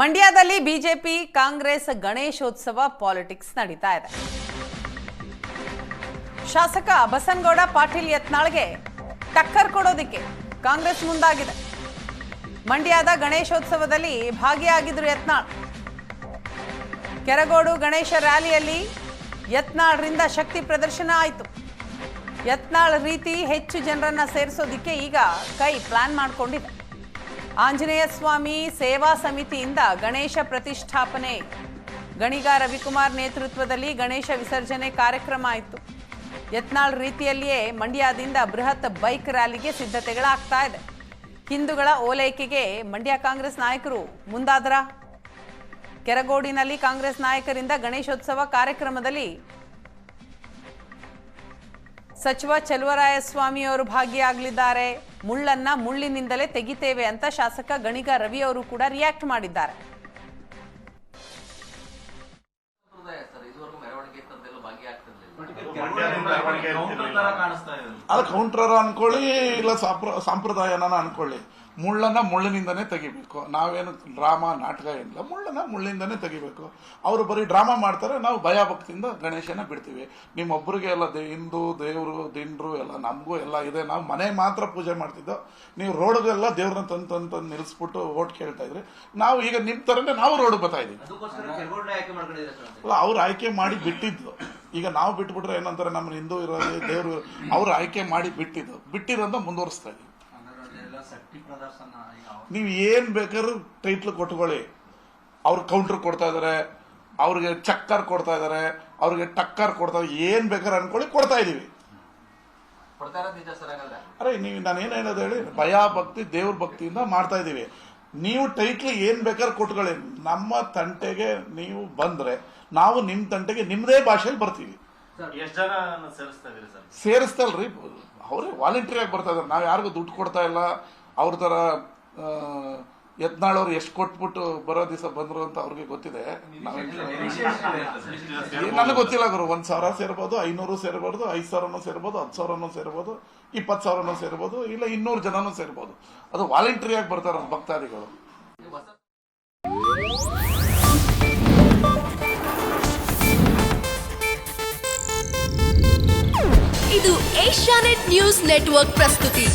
ಮಂಡ್ಯದಲ್ಲಿ BJP, Congress Ganeshotsav politics ನಡೀತಾ ಇದೆ. ಶಾಸಕ ಬಸನಗೌಡ ಪಾಟೀಲ್ ಯತ್ನಾಳ್ಗೆ ಟಕ್ಕರ್ ಕೊಡೋದಿಕ್ಕೆ ಕಾಂಗ್ರೆಸ್ ಮುಂದಾಗಿದೆ. ಮಂಡ್ಯದ ಗಣೇಶೋತ್ಸವದಲ್ಲಿ ಭಾಗಿಯಾಗಿದ್ರು ಯತ್ನಾಳ್. ಕೆರಗೋಡು ಗಣೇಶ ರ್ಯಾಲಿಯಲ್ಲಿ ಯತ್ನಾಳ್ರಿಂದ ಶಕ್ತಿ ಪ್ರದರ್ಶನ ಆಯಿತು. ಯತ್ನಾಳ್ ರೀತಿ ಹೆಚ್ಚು ಜನರನ್ನ ಸೇರಿಸೋದಿಕ್ಕೆ ಈಗ ಕೈ ಪ್ಲಾನ್ ಮಾಡಿಕೊಂಡಿದೆ. ಆಂಜನೇಯ ಸ್ವಾಮಿ ಸೇವಾ ಸಮಿತಿಯಿಂದ ಗಣೇಶ ಪ್ರತಿಷ್ಠಾಪನೆ. ಗಣಿಗ ರವಿಕುಮಾರ್ ನೇತೃತ್ವದಲ್ಲಿ ಗಣೇಶ ವಿಸರ್ಜನೆ ಕಾರ್ಯಕ್ರಮ ಆಯಿತು. ಯತ್ನಾಳ್ ರೀತಿಯಲ್ಲಿಯೇ ಮಂಡ್ಯದಿಂದ ಬೃಹತ್ ಬೈಕ್ ರ್ಯಾಲಿಗೆ ಸಿದ್ಧತೆಗಳಾಗ್ತಾ ಇದೆ. ಹಿಂದೂಗಳ ಓಲೈಕೆಗೆ ಮಂಡ್ಯ ಕಾಂಗ್ರೆಸ್ ನಾಯಕರು ಮುಂದಾದ್ರ. ಕೆರಗೋಡಿನಲ್ಲಿ ಕಾಂಗ್ರೆಸ್ ನಾಯಕರಿಂದ ಗಣೇಶೋತ್ಸವ ಕಾರ್ಯಕ್ರಮದಲ್ಲಿ ಸಚಿವ ಚಲುವರಾಯಸ್ವಾಮಿ ಅವರು ಭಾಗಿಯಾಗಲಿದ್ದಾರೆ. ಮುಳ್ಳನ್ನ ಮುಳ್ಳಿನಿಂದಲೇ ತೆಗಿತೇವೆ ಅಂತ ಶಾಸಕ ಗಣಿಗ ರವಿ ಅವರು ಕೂಡ ರಿಯಾಕ್ಟ್ ಮಾಡಿದ್ದಾರೆ. ಅದು ಕೌಂಟರ್ ಅನ್ಕೊಳ್ಳಿ ಇಲ್ಲ ಸಾಂಪ್ರ ಸಾಂಪ್ರದಾಯನ ಅನ್ಕೊಳ್ಳಿ. ಮುಳ್ಳನ್ನ ಮುಳ್ಳಿನಿಂದನೇ ತೆಗಿಬೇಕು. ನಾವೇನು ಡ್ರಾಮಾ ನಾಟಕ ಏನಿಲ್ಲ. ಮುಳ್ಳನ್ನ ಮುಳ್ಳಿಂದನೇ ತೆಗಿಬೇಕು. ಅವರು ಬರೀ ಡ್ರಾಮಾ ಮಾಡ್ತಾರೆ ನಾವು ಭಯಭಕ್ತಿಯಿಂದ ಗಣೇಶನ ಬಿಡ್ತೀವಿ. ನಿಮ್ಮೊಬ್ಬರಿಗೆ ಎಲ್ಲ ದೇ ಹಿಂದೂ ದೇವರು ದಿಂಡ್ರು ಎಲ್ಲ ನಮಗೂ ಎಲ್ಲ ಇದೆ. ನಾವು ಮನೆ ಮಾತ್ರ ಪೂಜೆ ಮಾಡ್ತಿದ್ದೋ ನೀವು ರೋಡ್ಗೆಲ್ಲ ದೇವ್ರನ್ನ ತಂದು ತಂದು ತಂದು ನಿಲ್ಲಿಸ್ಬಿಟ್ಟು ಓಟ್ ಕೇಳ್ತಾ ಇದ್ರಿ ನಾವು ಈಗ ನಿಮ್ಮ ತರನೇ ನಾವು ರೋಡ್ ಬರ್ತಾ ಇದೀವಿ ಅದಕ್ಕೋಸ್ಕರ ಕೆರಗೋಡ್ನ ಆಯ್ಕೆ ಮಾಡ್ಕೊಂಡಿದ್ದೀರಾ ಸರ್? ಅಲ್ಲ ಅವ್ರು ಆಯ್ಕೆ ಮಾಡಿ ಬಿಟ್ಟಿದ್ದು. ಈಗ ನಾವು ಬಿಟ್ಬಿಟ್ರೆ ಏನಂತಾರೆ ನಮ್ಮ ಹಿಂದೂ ಇರೋದು ದೇವರು ಅವ್ರು ಆಯ್ಕೆ ಮಾಡಿ ಬಿಟ್ಟಿದ್ದು. ಬಿಟ್ಟಿರೋದ ಮುಂದುವರಿಸ್ತಾ ಈಗ ನೀವು ಏನ್ ಬೇಕಾದ್ರೂ ಟೈಟ್ಲ್ ಕೊಟ್ಕೊಳ್ಳಿ. ಅವ್ರು ಕೌಂಟರ್ ಕೊಡ್ತಾ ಇದಾರೆ ಅವ್ರಿಗೆ ಚಕ್ಕರ್ ಕೊಡ್ತಾ ಇದಾರೆ ಅವ್ರಿಗೆ ಟಕ್ಕರ್ ಕೊಡ್ತಾ ಏನ್ ಬೇಕಾದ್ರೆ ಅನ್ಕೊಳ್ಳಿ ಕೊಡ್ತಾ ಹಾಗಾದ್ರೆ? ಅರೆ ನೀವು ನಾನು ಏನ್ ಹೇಳೋದು ಹೇಳಿ ಭಯ ಭಕ್ತಿ ದೇವ್ರ ಭಕ್ತಿಯಿಂದ ಮಾಡ್ತಾ ಇದೀವಿ ನೀವು ಟೈಟ್ಲ್ ಏನ್ ಬೇಕಾದ್ರೆ ಕೊಟ್ಕೊಳ್ಳಿ. ನಮ್ಮ ತಂಟೆಗೆ ನೀವು ಬಂದ್ರೆ ನಾವು ನಿಮ್ ತಂಟೆಗೆ ನಿಮ್ದೇ ಭಾಷೆಯಲ್ಲಿ ಬರ್ತೀವಿ. ಎಷ್ಟ್ ಜನ ಸೇರಿಸ್ತಾ ಇದೀರಿ ಸರ್? ಸೇರಿಸ್ತಲ್ರಿ. ಅವರೇ ವಾಲಂಟಿಯರ್ ಆಗಿ ಬರ್ತಾ ಇದ್ದಾರೆ. ನಾವು ಯಾರಿಗೂ ದುಡ್ಡು ಕೊಡ್ತಾ ಇಲ್ಲ. ಅವ್ರ ತರ ಯತ್ನಾಳವ್ರು ಎಷ್ಟು ಕೊಟ್ಬಿಟ್ಟು ಬರೋ ದಿವಸ ಬಂದ್ರು ಅಂತ ಅವ್ರಿಗೆ ಗೊತ್ತಿದೆ. ನನಗೆ ಗೊತ್ತಿಲ್ಲ ಗುರು. ಒಂದು ಸಾವಿರ ಸೇರ್ಬೋದು, ಐನೂರು ಸೇರ್ಬೋದು, ಐದು ಸಾವಿರನೂ ಸೇರ್ಬೋದು, ಹತ್ತು ಸಾವಿರನೂ ಸೇರ್ಬೋದು, ಇಪ್ಪತ್ತು ಸಾವಿರನೂ ಸೇರ್ಬೋದು, ಇಲ್ಲ ಇನ್ನೂರು ಜನನೂ ಸೇರ್ಬೋದು. ಅದು ವಾಲಂಟ್ರಿಯಾಗಿ ಬರ್ತಾರೆ ಭಕ್ತಾದಿಗಳು. ಇದು ಏಷ್ಯಾನೆಟ್ ನ್ಯೂಸ್ ನೆಟ್ವರ್ಕ್ ಪ್ರಸ್ತುತಿ.